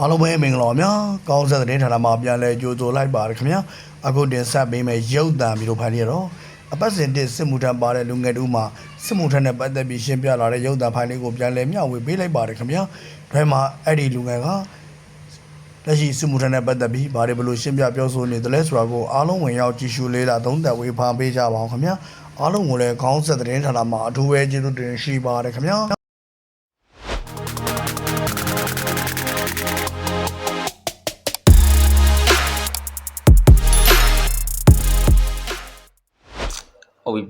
အားလုံးပဲမင်္ဂလာပါဗျာကောင်းဆက်တဲ့ဌာနမှာပြန်လဲကြိုဆိုလိုက်ပါရခင်ဗျာအခုတင်ဆက်ပေးမယ့်ရုပ်သံဗီဒီယိုဖိုင်လေးတော့အပတ်စဉ်တစ်စစ်မှုထမ်းပါတဲ့လူငယ်တို့မှစစ်မှုထမ်းနဲ့ပတ်သက်ပြီးရှင်းပြလာတဲ့ရုပ်သံဖိုင်လေးကိုပြန်လဲမျှဝေပေးလိုက်ပါရခင်ဗျာဒါမှအဲ့ဒီလူငယ်ကလက်ရှိစစ်မှုထမ်းနဲ့ပတ်သက်ပြီးဘာတွေဘလို့ရှင်းပြပြောဆိုနေတယ်လဲဆိုတာကိုအားလုံးဝင်ရောက်ကြည့်ရှုလေးလာသုံးသပ်ဝေဖန်ပေးကြပါအောင်ခင်ဗျာအားလုံးကိုလည်းကောင်းဆက်တဲ့ဌာနမှာအထူးပဲကျေးဇူးတင်ရှိပါတယ်ခင်ဗျာ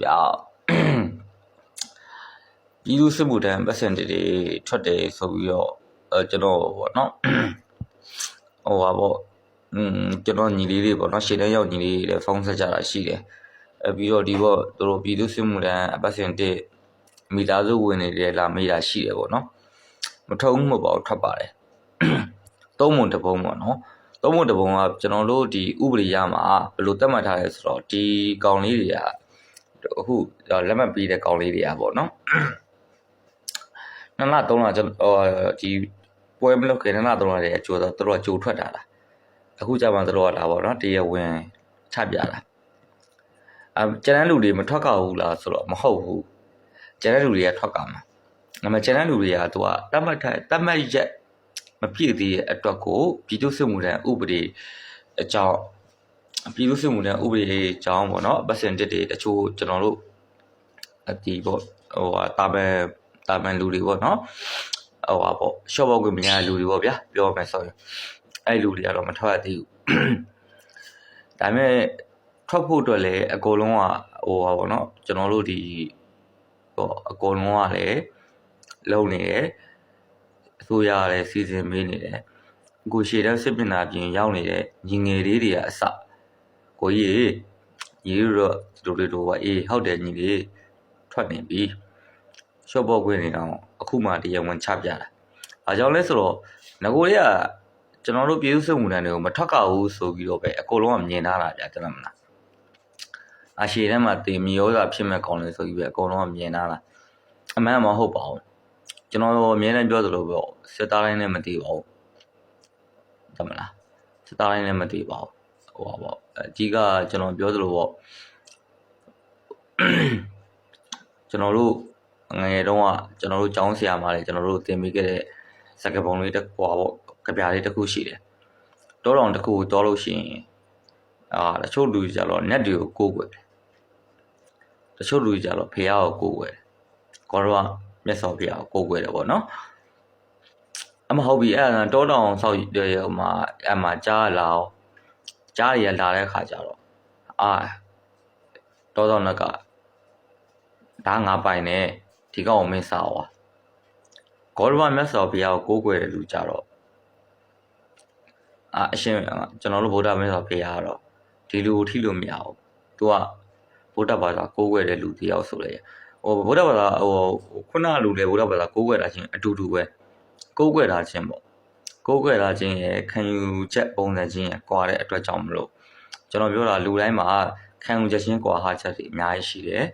ဟုတ်ပြီဗျာပြည်သူစစ်မှုထမ်းပတ်စင်တွေထွက်တယ်ဆိုပြီးတော့အဲကျွန်တော်ပေါ့နော်ဟိုပါပေါ့อืมကျွန်တော်ညီလေးတွေပေါ့နော်ရှေ့တန်းရောက်ညီလေးတွေဖုန်းဆက်ကြတာရှိတယ်အဲပြီးတော့ဒီပေါ့သူတို့ပြည်သူစစ်မှုထမ်းပတ်စင်တွေမိသားစုဝင်တွေလည်းလာမေးတာရှိတယ်ပေါ့နော်မထုံးမပေါ့ထွက်ပါတယ်သုံးမုံတစ်ပုံပေါ့နော်သုံးမုံတစ်ပုံကကျွန်တော်တို့ဒီဥပဒေရမှာဘယ်လိုသတ်မှတ်ထားလဲဆိုတော့ဒီကောင်လေးတွေက အခုလက်မှတ်ပေးတဲ့ကောင်လေးတွေကပေါ့နော်နှစ်လသုံးလကျွန်တော်ဒီပွဲမလုပ်ခင်နှစ်လသုံးလတည်းအကျိုးတော့သူတို့ကကြိုထွက်တာလားအခုကျမှသူတို့ကလာပေါ့နော်တရားဝင်ချပြတာအကျန်တဲ့လူတွေမထွက်ကြဘူးလားဆိုတော့မဟုတ်ဘူးကျန်တဲ့လူတွေကထွက်ကြမှာဒါပေမဲ့ကျန်တဲ့လူတွေကသူကတတ်မှတ်တတ်မှတ်ရက်မပြည့်သေးတဲ့အတွက်ကိုပြည်သူ့စစ်မှုထမ်းဥပဒေအကြောင်း ပြည်သူ့စစ်မှုထမ်းဥပဒေအကြောင်းပေါ့နော်ပတ်စင်တစ်တွေတချို့ကျွန်တော်တို့အတီးပေါ့ဟိုဟာတာပန်တာပန်လူတွေပေါ့နော်ဟိုဟာပေါ့ရှော့ဘောက်ကွေမညာလူတွေပေါ့ဗျာပြောမယ်ဆိုရင်အဲ့လူတွေကတော့မထွက်ရသေးဘူးဒါပေမဲ့ထွက်ဖို့အတွက်လည်းအကုန်လုံးကဟိုဟာပေါ့နော်ကျွန်တော်တို့ဒီဟိုအကုန်လုံးကလည်းလုံနေတယ်အစိုးရကလည်းစီစဉ်ပေးနေတယ်အခုရှေ့တန်းစစ်ပင်နာပြင်ရောက်နေတဲ့ညီငယ်လေးတွေကအစ ကိုကြီးညီတို့တို့တို့တို့ကအေးဟုတ်တယ်ညီလေးထွက်နေပြီရှော့ဘော့ခွင့်နေတော့အခုမှတရားဝင်ချပြတာ။အားကြောင့်လဲဆိုတော့ငကိုလေးကကျွန်တော်တို့ပြည်သူ့စစ်မှုထမ်းတွေကိုမထွက်ကြဘူးဆိုပြီးတော့ပဲအကုန်လုံးကမြင်ထားတာဗျာကျွန်တော်မလား။အရှိထဲမှာတင်မီရောစာဖြစ်မဲ့ကောင်းလေဆိုပြီးပဲအကုန်လုံးကမြင်ထားတာ။အမှန်မဟုတ်ပါဘူး။ကျွန်တော်အမြဲတမ်းပြောသလိုပဲစစ်သားတိုင်းနဲ့မတည်ပါဘူး။တမလား။စစ်သားတိုင်းနဲ့မတည်ပါဘူး။ ဟိုပါပေါ့အကြီးကကျွန်တော်ပြောသလိုပေါ့ကျွန်တော်တို့ငယ်ငယ်တုန်းကကျွန်တော်တို့ကျောင်းဆရာမလေးကျွန်တော်တို့သင်ပေးခဲ့တဲ့စကားပုံလေးတစ်ခုပါပေါ့ကြပြလေးတစ်ခုရှိတယ်တောတော်တစ်ခုကိုတောလို့ရှိရင်အာတချို့လူကြတော့ net တွေကိုကိုးကွယ်တယ်တချို့လူကြတော့ဖះကိုကိုးကွယ်တယ်ကောတော့မျက်စောဖះကိုကိုးကွယ်တယ်ပေါ့နော်အမဟုတ်ပြီအဲ့ဒါတောတောင်ဆောက်ရဟိုမှာအမှကြားလာအောင် ကြားရလာတဲ့ခါကျတော့အာတောတော့နက်ကဒါငါပိုင်နေဒီကောင်ကိုမင်းစားသွားဂေါရဝမြတ်စွာဘုရားကိုကိုးကွယ်တဲ့လူကြတော့အာအရှင်ကျွန်တော်တို့ဗုဒ္ဓမင်းစွာဘုရားကတော့ဒီလူကိုထိလို့မရဘူးသူကဗုဒ္ဓဘာသာကိုးကွယ်တဲ့လူတယောက်ဆိုလေဟိုဗုဒ္ဓဘာသာဟိုခုနလူလေဗုဒ္ဓဘာသာကိုးကွယ်တာချင်းအတူတူပဲကိုးကွယ်တာချင်းပေါ့ ကိုးကွယ်လာခြင်းရဲ့ခံယူချက်ပုံစံချင်းရဲ့ကွာတဲ့အတွက်ကြောင့်မလို့ကျွန်တော်ပြောတာလူတိုင်းမှာခံယူချက်ချင်းကွာဟာချက်တွေအများကြီးရှိတယ်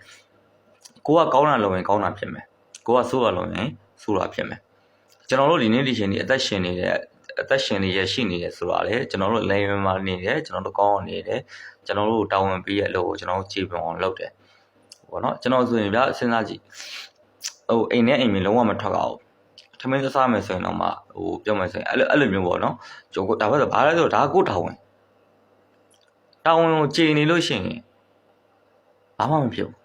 ။ကိုကကောင်းတာလုပ်ရင်ကောင်းတာဖြစ်မယ်။ကိုကဆိုးတာလုပ်ရင်ဆိုးတာဖြစ်မယ်။ကျွန်တော်တို့ဒီနေ့ဒီရှင်ဒီအသက်ရှင်နေတဲ့အသက်ရှင်နေရရှိနေတယ်ဆိုတာလေကျွန်တော်တို့လိမ်မမာနေတယ်ကျွန်တော်တို့ကောင်းအောင်နေတယ်ကျွန်တော်တို့တာဝန်ပေးရလို့ကျွန်တော်တို့ကြည်ပွန်အောင်လုပ်တယ်။ဘောနော်ကျွန်တော်ဆိုရင်ဗျာစဉ်းစားကြည့်ဟိုအိမ်နဲ့အိမ်မင်းလုံးဝမထွက်အောင် ထမင်းစားမယ်ဆိုရင်တော့မှဟိုပြောမယ်ဆိုရင်အဲ့လိုအဲ့လိုမျိုးပေါ့နော်ကျွန်တော်ဒါပဲဆိုဘာလဲဆိုတော့ဒါကိုတောင်းဝင်တောင်းဝင်ကိုချိန်နေလို့ရှိရင်ဘာမှမဖြစ်ဘူး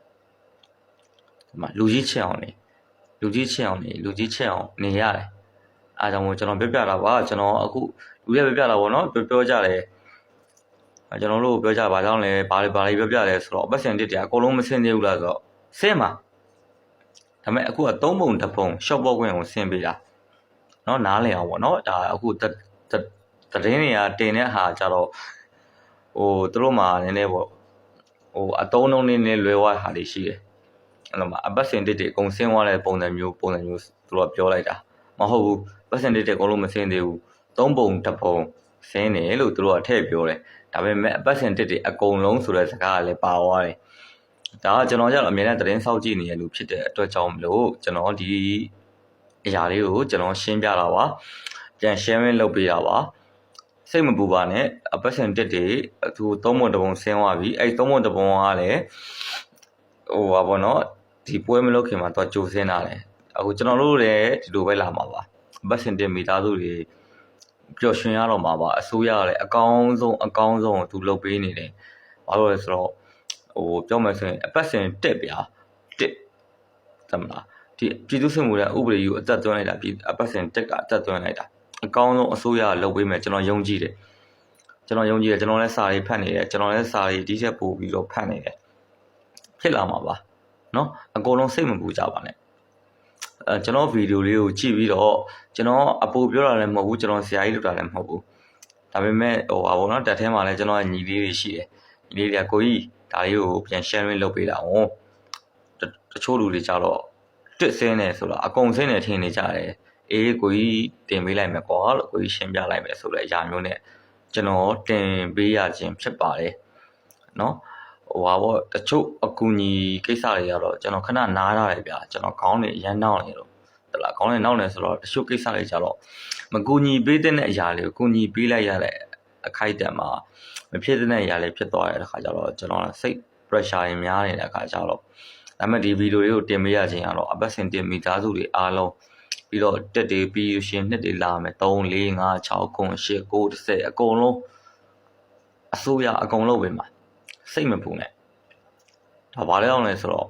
ဒီမှာလူကြီးချက်အောင်နေလူကြီးချက်အောင်နေလူကြီးချက်အောင်နေရတယ်အားကြောင့်မို့ကျွန်တော်ပြောပြတာပါကျွန်တော်အခုလူတွေပြောပြတာပေါ့နော်ပြောပြောကြတယ်အဲကျွန်တော်တို့ပြောကြပါကြောင်းလဲဘာလဲဘာလဲပြောပြတယ်ဆိုတော့အပတ်စင်တစ်တည်းအကုန်လုံးမစင်သေးဘူးလားဆိုတော့စင်ပါ ဒါပေမဲ့အခုကသုံးပုံတစ်ပုံ short ဘော့ခွင့်ကိုဆင်းပေးတာเนาะနားလည်အောင်ပေါ့เนาะဒါအခုတတသတင်းတွေကတင်တဲ့ဟာကြတော့ဟိုသူတို့မှာနည်းနည်းပေါ့ဟိုအတုံးလုံးလေးနည်းလွယ်သွားတဲ့ဟာတွေရှိတယ်အဲ့လိုမှာအပတ်စင်တစ်တွေအကုန်ဆင်းသွားတဲ့ပုံစံမျိုးပုံစံမျိုးသူတို့ကပြောလိုက်တာမဟုတ်ဘူးပတ်စင်တစ်တွေအကုန်လုံးမဆင်းသေးဘူးသုံးပုံတစ်ပုံဆင်းတယ်လို့သူတို့ကထည့်ပြောတယ်ဒါပေမဲ့အပတ်စင်တစ်တွေအကုန်လုံးဆိုတဲ့စကားကလည်းပါသွားတယ် ဒါကကျွန်တော်ကျတော့အများနဲ့သတင်းစောင့်ကြည့်နေတဲ့လူဖြစ်တဲ့အတွက်ကြောင့်မလို့ကျွန်တော်ဒီအရာလေးကိုကျွန်တော်ရှင်းပြတာပါပြန် sharing လုပ်ပေးတာပါစိတ်မပူပါနဲ့အပတ်စဉ်တက်တွေသူသုံးပုံတစ်ပုံဆင်းသွားပြီအဲ့သုံးပုံတစ်ပုံကလည်းဟိုပါဘောနော်ဒီပွဲမလုပ်ခင်မှာတော့ကြိုစင်းတာလေအခုကျွန်တော်တို့လည်းဒီလိုပဲလာမှာပါအပတ်စဉ်တက်မိသားစုတွေပျော်ရွှင်ရတော့မှာပါအစိုးရကလည်းအကောင်းဆုံးအကောင်းဆုံးကိုသူလုပ်ပေးနေတယ်ဘာလို့လဲဆိုတော့ ဟိုပြောမှဆိုရင်အပတ်စဉ်တက်ဗျာတက်သမလားဒီပြည်သူ့စစ်မှုရဲ့ဥပဒေကြီးကိုအသက်သွင်းလိုက်တာပြည်အပတ်စဉ်တက်ကအသက်သွင်းလိုက်တာအကောင်းဆုံးအစိုးရလုပ်ပေးမယ်ကျွန်တော်ယုံကြည်တယ်ကျွန်တော်ယုံကြည်တယ်ကျွန်တော်လည်းစာရေးဖတ်နေတယ်ကျွန်တော်လည်းစာရေးဒီချက်ပို့ပြီးတော့ဖတ်နေတယ်ဖြစ်လာမှာပါနော်အကုန်လုံးစိတ်မပူကြပါနဲ့အဲကျွန်တော်ဗီဒီယိုလေးကိုကြည့်ပြီးတော့ကျွန်တော်အပူပြောတာလည်းမဟုတ်ဘူးကျွန်တော်ဆရာကြီးလုပ်တာလည်းမဟုတ်ဘူးဒါပေမဲ့ဟိုပါဘောနော်တက်ထဲမှာလည်းကျွန်တော်ညီလေးတွေရှိတယ်ညီလေးတွေကကိုကြီး ဒါလေးကိုပြန် sharing လုပ်ပေးတာ哦တတချို့လူတွေကြတော့တစ်စင်းနေဆိုတော့အကုန်စင်းနေထင်နေကြတယ်အေးကိုကြီးတင်ပေးလိုက်မယ်ကွာလို့ကိုကြီးရှင်းပြလိုက်မယ်ဆိုတဲ့အရာမျိုးနဲ့ကျွန်တော်တင်ပေးရခြင်းဖြစ်ပါတယ်เนาะဟိုပါဘောတချို့အကူညီကိစ္စတွေကတော့ကျွန်တော်ခဏနားရတယ်ဗျာကျွန်တော်ခေါင်းတွေအရမ်းနှောင်းနေလို့တလားခေါင်းတွေနှောင်းနေဆိုတော့တချို့ကိစ္စတွေကြတော့မကူညီပေးတဲ့အရာတွေကိုကူညီပေးလိုက်ရတဲ့ အခိုက်အတန့်မှာမဖြစ်တဲ့အရာတွေဖြစ်သွားတဲ့အခါကျတော့ကျွန်တော်စိတ် pressure တွေများနေတဲ့အခါကျတော့ဒါပေမဲ့ဒီဗီဒီယိုလေးကိုတင်ပေးရခြင်းကတော့အပတ်စဉ်တင်မိသားစုတွေအားလုံးပြီးတော့တက်တွေပြီးလို့ရှရင်နှစ်တွေလာမယ်3 4 5 6 9 10 9 10အကုန်လုံးအစိုးရအကုန်လုံးပဲမှာစိတ်မပူနဲ့ဒါဘာလဲအောင်လဲဆိုတော့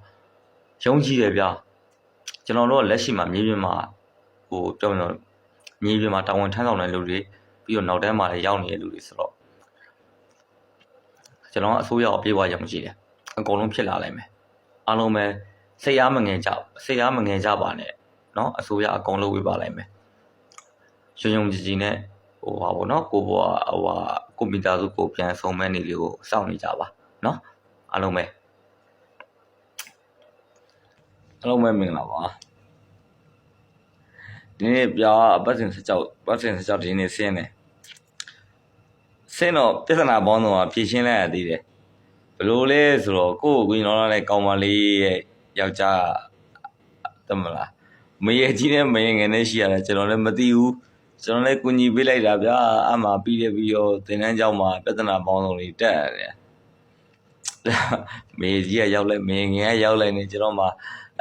ယုံကြည်တယ်ဗျာကျွန်တော်တို့ကလက်ရှိမှာမြေပြင်မှာဟိုပြောရင်တော့မြေပြင်မှာတာဝန်ထမ်းဆောင်တဲ့လူတွေ ပြီးတော့နောက်တန်းမှာလည်းရောက်နေတဲ့လူတွေဆိုတော့ကျွန်တော်ကအစိုးရကိုပြေးသွားယုံကြည်တယ်အကုန်လုံးဖြစ်လာနိုင်မယ်အားလုံးပဲစိတ်အားမငယ်ကြစိတ်အားမငယ်ကြပါနဲ့เนาะအစိုးရအကုန်လုံးဝေးပါလိုက်မယ်ယုံယုံကြည်ကြည်နဲ့ဟိုပါဘောเนาะကိုဘွားဟိုဟာကွန်ပျူတာစုကိုပြန်ဆုံးမဲ့နေလေးကိုစောင့်နေကြပါเนาะအားလုံးပဲအားလုံးပဲမင်္ဂလာပါဒီနေ့ပြအပတ်စဉ်16ပတ်စဉ်16ဒီနေ့ဆင်းတယ် ဆင်းတော့ပြဿနာပေါင်းတော့ဖြေရှင်းလိုက်ရသေးတယ်ဘလို့လဲဆိုတော့ကိုယ့်ကိုယ်ကိုယ်တော်လည်းကောင်းပါလေးရဲ့ယောက်ျားတမလားမရေကြီးနဲ့မရေငယ်နဲ့ရှိရတယ်ကျွန်တော်လည်းမသိဘူးကျွန်တော်လည်းကူညီပေးလိုက်တာဗျာအမှပြီးတယ်ပြီးတော့သင်တန်းကျောင်းမှာပြဿနာပေါင်းစုံတွေတက်ရတယ်မေကြီးကရောက်လိုက်မေငယ်ကရောက်လိုက်နေကျွန်တော်မှ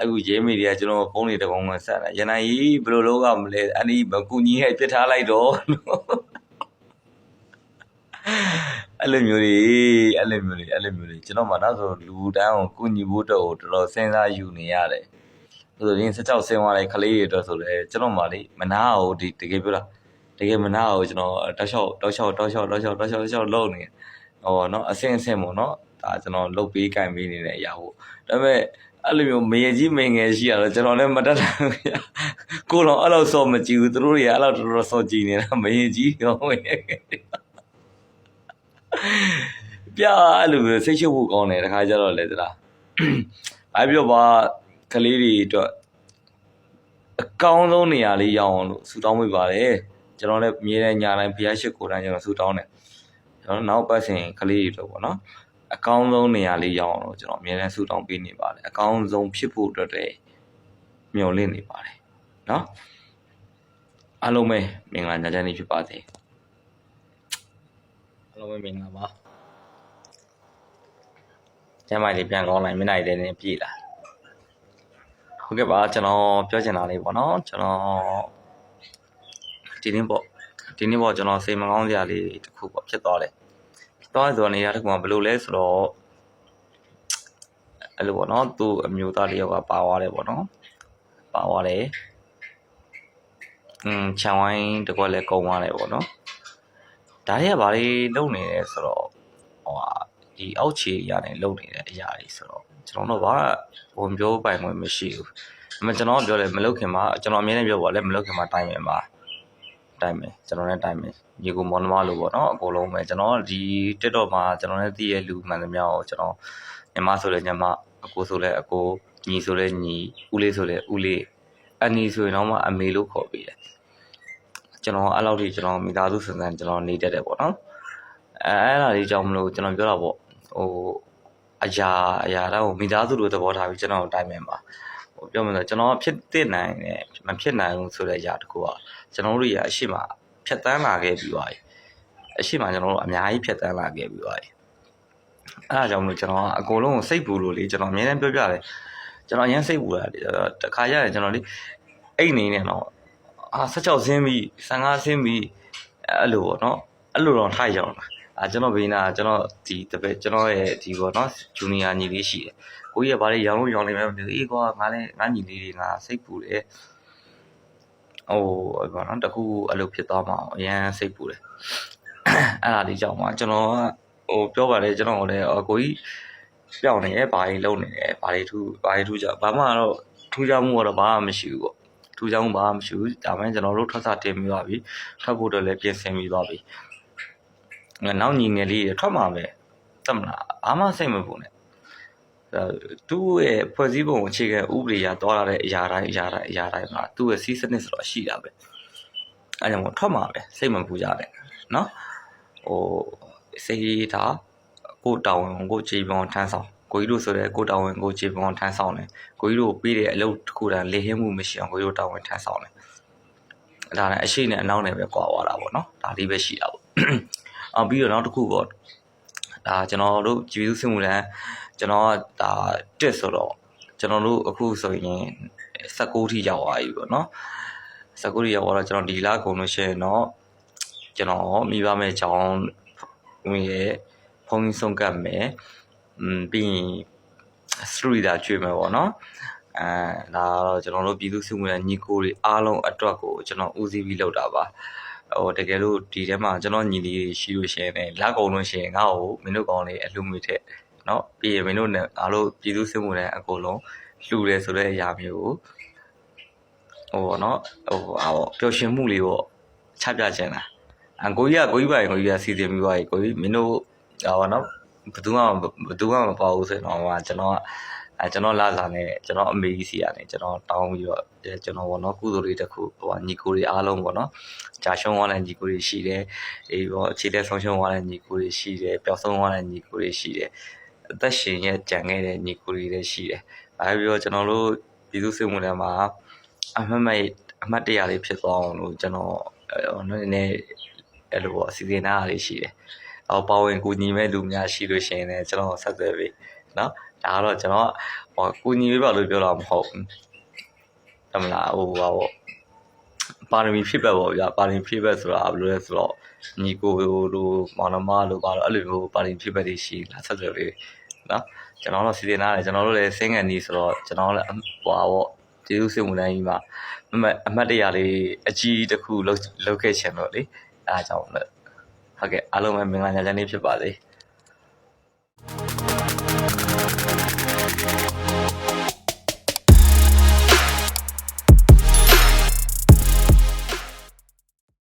အခုရေးမိတွေကကျွန်တော်ဖုန်းတွေတကုံးကဆက်တာရန်နိုင်ကြီးဘယ်လိုလုပ်ရမလဲအနီးမကူညီဟဲ့ပြစ်ထားလိုက်တော့ အဲ့လိုမျိုးတွေအဲ့လိုမျိုးတွေအဲ့လိုမျိုးတွေကျွန်တော်မှနောက်ဆိုလူတန်းကိုကူညီဖို့တော့တော်တော်စဉ်းစားယူနေရတယ်ဆိုတော့ဒီ16ဆင်းသွားတဲ့ကလေးတွေအတွက်ဆိုလဲကျွန်တော်မှလေမနာအောင်ဒီတကယ်ပြောတာတကယ်မနာအောင်ကျွန်တော်တောက်လျှောက်တောက်လျှောက်တောက်လျှောက်တောက်လျှောက်တောက်လျှောက်တောက်လျှောက်လုပ်နေဟောနော်အစင်းအစင်းပေါ့နော်ဒါကျွန်တော်လုတ်ပေးကင်ပေးနေတဲ့အရာဟုတ်ဒါပေမဲ့အဲ့လိုမျိုးမရေကြီးမငယ်ရှိရတော့ကျွန်တော်လည်းမတတ်နိုင်ဘူးကိုတော့အဲ့လိုစောမကြည့်ဘူးသူတို့တွေကအဲ့လိုတော်တော်စောကြည့်နေတာမရေကြီးရောဝင် ပြအဲ့လိုမျိုးစိတ်ရှုပ်ဖို့ကောင်းတယ်တခါကျတော့လေသလားဘာပြောပါကလေးတွေအတွက်အကောင်းဆုံးနေရာလေးရောက်အောင်လို့ဆူတောင်းပေးပါတယ်ကျွန်တော်လည်းအမြဲတမ်းညာတိုင်းဖျားရှိကိုယ်တိုင်းကျွန်တော်ဆူတောင်းတယ်ကျွန်တော်နောက်ပတ်စဉ်ကလေးတွေတော့ပေါ့နော်အကောင်းဆုံးနေရာလေးရောက်အောင်လို့ကျွန်တော်အမြဲတမ်းဆူတောင်းပေးနေပါတယ်အကောင်းဆုံးဖြစ်ဖို့အတွက်တည်းမျှော်လင့်နေပါတယ်နော်အားလုံးပဲမင်္ဂလာညချမ်းလေးဖြစ်ပါစေ အားလုံးပဲမင်္ဂလာပါကျမ်းမိုင်လေးပြန်ကောင်းလိုက်မျက်နှာရည်လေးနဲ့ပြည့်လာဟုတ်ကဲ့ပါကျွန်တော်ပြောချင်တာလေးပေါ့နော်ကျွန်တော်ဒီနေ့ပေါ့ဒီနေ့ပေါ့ကျွန်တော်စိတ်မကောင်းစရာလေးတစ်ခုပေါ့ဖြစ်သွားတယ်ဖြစ်သွားဆိုတော့နေရာတစ်ခုမှာဘယ်လိုလဲဆိုတော့အဲ့လိုပေါ့နော်သူ့အမျိုးသားလေးယောက်ကပါသွားတယ်ပေါ့နော်ပါသွားတယ်อืมခြံဝိုင်းတစ်ခွက်လည်းကုံသွားတယ်ပေါ့နော် ဒါတွေကဘာတွေလုပ်နေလဲဆိုတော့ဟိုဟာဒီအောက်ခြေရနေလုပ်နေတဲ့အရာတွေဆိုတော့ကျွန်တော်တို့ဘာဝန်ပြောပိုင်ခွင့်မရှိဘူးဒါပေမဲ့ကျွန်တော်ပြောတယ်မလုပ်ခင်မှာကျွန်တော်အမြဲတမ်းပြောပါလေမလုပ်ခင်မှာတိုင်မယ်ပါတိုင်မယ်ကျွန်တော်လည်းတိုင်မယ်ညီကိုမောင်နှမလို့ပေါ့နော်အကုန်လုံးပဲကျွန်တော်ဒီ TikTok မှာကျွန်တော်လည်းသိရလူမှန်သမျှကိုကျွန်တော်ညီမဆိုလဲညီမအကိုဆိုလဲအကိုညီဆိုလဲညီဦးလေးဆိုလဲဦးလေးအနီဆိုရင်တော့မှအမေလို့ခေါ်ပေးတယ် ကျွန်တော်အဲ့လောက်ထိကျွန်တော်မိသားစုဆန်ဆန်ကျွန်တော်နေတတ်တယ်ပေါ့နော်အဲအဲ့ဒါလေးကြောင့်မလို့ကျွန်တော်ပြောတာပေါ့ဟိုအရာအရာတော့မိသားစုလိုသဘောထားပြီးကျွန်တော်တိုင်မယ်ပါဟိုပြောမှဆိုကျွန်တော်ဖြစ်တဲ့နိုင်တယ်မဖြစ်နိုင်ဘူးဆိုတဲ့အရာတကူကကျွန်တော်တို့ရအရှိမဖြတ်တန်းလာခဲ့ပြီးသွားပြီအရှိမကျွန်တော်တို့အများကြီးဖြတ်တန်းလာခဲ့ပြီးသွားပြီအဲ့ဒါကြောင့်မလို့ကျွန်တော်ကအကုန်လုံးကိုစိတ်ပူလို့လေကျွန်တော်အများနဲ့ပြောပြတယ်ကျွန်တော်အရင်စိတ်ပူတာလေတခါကျရင်ကျွန်တော်လေအိတ်နေနေတော့ အာ16ဆင်းပြီး15ဆင်းပြီးအဲ့လိုပေါ့နော်အဲ့လိုတော့ထိုက်ကြအောင်လားအာကျွန်တော်ဘေးနာကျွန်တော်ဒီတပည့်ကျွန်တော်ရဲ့ဒီပေါ့နော်ဂျူနီယာညီလေးရှိတယ်ကိုကြီးကဘာလဲရောင်းလို့ရောင်းနေမယ်မသိဘူးအေးကွာငါလည်းငါညီလေးတွေငါစိတ်ပူတယ်ဟိုဘာနော်တခုအဲ့လိုဖြစ်သွားမှာအရန်စိတ်ပူတယ်အဲ့ဒါလေးကြောင့်မှကျွန်တော်ကဟိုပြောပါလေကျွန်တော်လည်းအကိုကြီးပြောင်းနေတယ်ဘာကြီးလုံးနေတယ်ဘာတွေထူဘာတွေထူကြဘာမှတော့ထူကြမှုကတော့ဘာမှမရှိဘူးပေါ့ ထူကြမှုဘာမှမရှိဘူးဒါမှမဟုတ်ကျွန်တော်တို့ထွက်စာတင်ပြီးသွားပြီထွက်ဖို့တော့လည်းပြင်ဆင်ပြီးသွားပြီနောက်ညီငယ်လေးတွေထွက်မှာပဲတတ်မလားဘာမှစိတ်မပူနဲ့သူ့ရဲ့ဖွဲ့စည်းပုံအခြေခံဥပဒေရသွားရတဲ့အရာတိုင်းအရာတိုင်းအရာတိုင်းမှာသူ့ရဲ့စီးစနစ်ဆိုတော့ရှိတာပဲအဲကြောင့်မို့ထွက်မှာပဲစိတ်မပူကြနဲ့နော်ဟိုစေးတာကိုတောင်းဝင်ကိုခြေပေါင်းထမ်းဆောင် ကိုကြီးတို့ဆိုတဲ့ကိုတောင်းဝင်ကိုခြေပေါင်းထမ်းဆောင်တယ်ကိုကြီးတို့ပြီးတဲ့အလုပ်တစ်ခုတည်းလေဟင်းမှုမရှိအောင်ကိုကြီးတို့တောင်းဝင်ထမ်းဆောင်တယ်ဒါနဲ့အရှိနဲ့အနောက်နဲ့ပဲကွာသွားတာပေါ့နော်ဒါလေးပဲရှိတာပေါ့အောင်ပြီးတော့နောက်တစ်ခုပေါ့ဒါကျွန်တော်တို့ကြည်သူစစ်မှုလန်းကျွန်တော်ကဒါတစ်ဆိုတော့ကျွန်တော်တို့အခုဆိုရင်16ထိရောက်သွားပြီပေါ့နော်16ထိရောက်သွားတော့ကျွန်တော်ဒီလကုန်လို့ရှိရင်တော့ကျွန်တော်မိဘမဲ့ချောင်းဝင်ရဲ့ဖုန်းကြီးဆုံးကပ်မယ်อืม ပြီးရင်စထရီဒါကျွေးမယ်ပေါ့နော်အဲဒါတော့ကျွန်တော်တို့ပြည်သူစစ်မှုရဲ့ညီကိုတွေအားလုံးအတွက်ကိုကျွန်တော်ဦးစီးပြီးလုပ်တာပါဟိုတကယ်လို့ဒီထဲမှာကျွန်တော်ညီလေးတွေရှိလို့ရှိရင်လည်းလက်ကုန်လို့ရှိရင်ငါ့ကိုမင်းတို့ကောင်းလေးအလှငွေထက်เนาะပြီးရင်မင်းတို့နဲ့အားလုံးပြည်သူစစ်မှုနဲ့အကုန်လုံးလှူတယ်ဆိုတဲ့အရာမျိုးကိုဟိုပေါ့နော်ဟိုဟာပေါ့ပျော်ရွှင်မှုလေးပေါ့ချပြချင်တာအကိုကြီးကကိုကြီးပိုင်ကိုကြီးကစီစဉ်ပြီးသွားပြီကိုကြီးမင်းတို့ဟာပေါ့နော် ဘယ်သူမှဘယ်သူမှမပေါ့ဘူးဆိုတော့ဟိုကကျွန်တော်ကအဲကျွန်တော်လာလာနဲ့ကျွန်တော်အမေကြီးစီကနေကျွန်တော်တောင်းပြီးတော့ကျွန်တော်ပေါ့နော်ကုသိုလ်လေးတစ်ခုဟိုညီကိုတွေအားလုံးပေါ့နော်ကြာရှုံးသွားတဲ့ညီကိုတွေရှိတယ်အေးပေါ့အခြေလက်ဆုံးရှုံးသွားတဲ့ညီကိုတွေရှိတယ်ပျောက်ဆုံးသွားတဲ့ညီကိုတွေရှိတယ်အသက်ရှင်ရဲ့ကြံခဲ့တဲ့ညီကိုတွေလည်းရှိတယ်အဲပြီးတော့ကျွန်တော်တို့ပြည်သူစစ်မှုထမ်းမှာအမှတ်မဲ့အမှတ်တရလေးဖြစ်သွားအောင်လို့ကျွန်တော်နည်းနည်းအဲ့လိုပေါ့အစီအစဉ်သားလေးရှိတယ် အော်ပါဝင်ကူညီမဲ့လူများရှိလို့ရှိရင်လည်းကျွန်တော်ဆက်သွယ်ပေးနော်ဒါကတော့ကျွန်တော်ဟောကူညီပေးပါလို့ပြောတာမဟုတ်ဘူးတမလားဟိုပါပေါ့ပါရမီဖြစ်ဘက်ပေါ့ဗျာပါရမီဖြစ်ဘက်ဆိုတာဘယ်လိုလဲဆိုတော့ညီကိုတို့မောင်နှမတို့ပါတော့အဲ့လိုမျိုးပါရမီဖြစ်ဘက်တွေရှိလာဆက်သွယ်ပေးနော်ကျွန်တော်တို့စီစဉ်ထားတယ်ကျွန်တော်တို့လည်းစင်းငံနီးဆိုတော့ကျွန်တော်လည်းဟွာပေါ့ကျေးဇူးစင်ဝန်တိုင်းကြီးမှာအမတ်အမတ်တရလေးအကြီးတစ်ခုလောက်လောက်ခဲ့ချင်တော့လေအဲဒါကြောင့်လည်း ဟုတ်ကဲ့အားလုံးပဲမင်္ဂလာညချမ်းလေးဖြစ်ပါစေ။